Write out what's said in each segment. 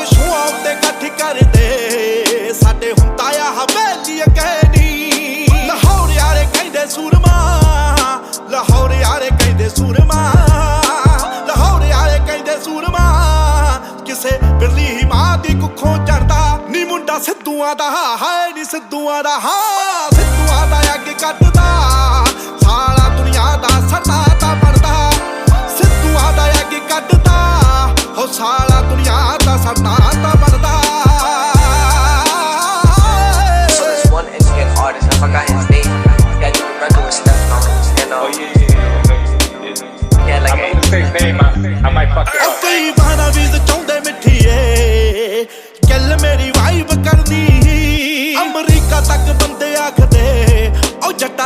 ਲੋਕ ਉੱਤੇ ਇਕੱਠ ਕਰਦੇ। ਸਾਡੇ ਹੁੰਦਾ ਆ ਹਵੇਲੀ ਅਕੈਡੀ ਲਾਹੌਰ ਯਾਰੇ ਕਹਿੰਦੇ ਸੂਰਮਾ, ਲਾਹੌਰ ਯਾਰੇ ਕਹਿੰਦੇ ਸੂਰਮਾ, ਲਾਹੌਰ ਯਾਰੇ ਕਹਿੰਦੇ ਸੂਰਮਾ। ਕਿਸੇ ਬਿਰਲੀ ਮਾਂ ਦੀ ਕੁੱਖੋਂ ਚੜਦਾ ਨੀ ਮੁੰਡਾ ਸਿੱਧੂਆਂ ਦਾ, ਹਾਏ ਨੀ ਸਿੱਧੂਆਂ ਦਾ, ਹਾਂ, ਸਿੱਧੂਆਂ ਦਾ ਅੱਗ ਕੱਢਦਾ I'm gonna say his name. I, I might fuck it up. ਕਈ ਬਹਾਨਾ ਵੀ ਚਾਹੁੰਦੇ ਮਿੱਠੀਏ ਗੱਲ ਮੇਰੀ ਵਾਈਬ ਕਰਦੀ ਅਮਰੀਕਾ ਤੱਕ ਬੰਦੇ ਆਖਦੇ ਉਹ ਜੱਟਾ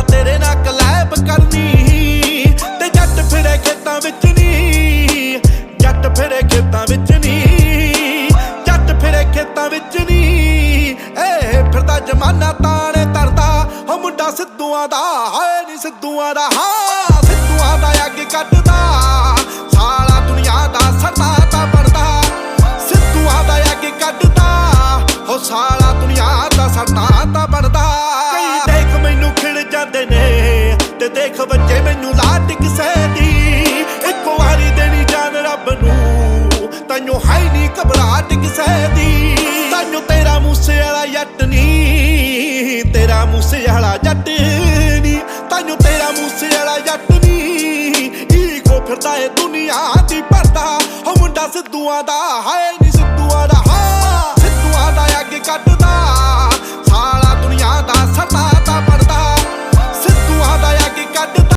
ਹੋ ਮੁੰਡਾ ਸਿੱਧੂਆਂ ਦਾ, ਹਾਏ ਨੀ ਸਿੱਧੂਆਂ ਦਾ, ਹਾਂ, ਸਿੱਧੂਆਂ ਦਾ ਅੱਗ ਕੱਢਦਾ ਸਾਲਾ ਦੁਨੀਆ ਦਾ ਸਰਦਾ ਤਾਂ ਬਣਦਾ। ਸਿੱਧੂਆਂ ਦਾ ਅੱਗ ਕੱਢਦਾ ਹੋ ਸਾਲਾ ਦੁਨੀਆ ਦਾ ਸਰਦਾ ਤਾਂ ਬਣਦਾ। ਕਈ ਦੇਖ ਮੈਨੂੰ ਖਿੜ ਜਾਂਦੇ ਨੇ ਤੇ ਦੇਖ ਬੱਚੇ ਮੈਨੂੰ ਲਾਟ ਕਿਸੇ ਦੀ। ਇੱਕ ਵਾਰੀ ਦੇਣੀ ਜਾਨ ਰੱਬ ਨੂੰ, ਤੈਨੂੰ ਹੈ ਨਹੀਂ ਘਬਰਾਹਟ ਕਿਸੇ ਦੀ। ਮੂਸੇ ਵਾਲਾ ਜੱਟ ਨਹੀਂ ਤੈਨੂੰ ਤੇਰਾ ਮੂਸੇ ਵਾਲਾ ਜੱਟ ਨਹੀਂ ਈਗੋ ਫਿਰਦਾ ਏ ਦੁਨੀਆ ਦੀ ਪਰਦਾ ਹੋ ਮੁੰਡਾ ਸਿੱਧੂਆਂ ਦਾ ਹੈ